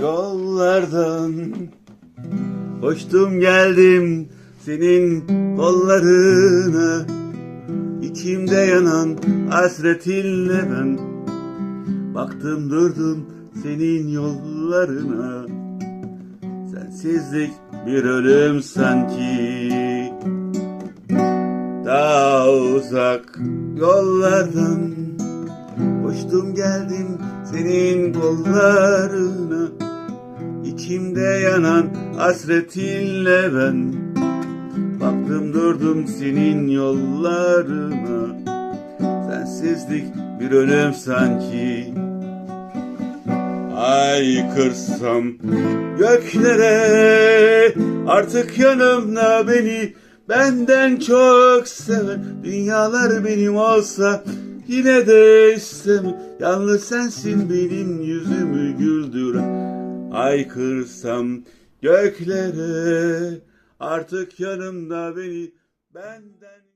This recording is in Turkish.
yollardan Koştum geldim senin kollarına. İçimde yanan hasretinle ben Baktım durdum senin yollarına. Sensizlik bir ölüm sanki. Daha uzak yollardan Koştum geldim senin kollarına İçimde yanan hasretinle ben Baktım durdum senin yollarına. Sensizlik bir ölüm sanki. Ay kırsam göklere Artık yanımda beni Benden çok seven Dünyalar benim olsa Yine de istemem. Yalnız sensin benim yüzümü güldüren Ay kırsam göklere Artık yanımda beni Benden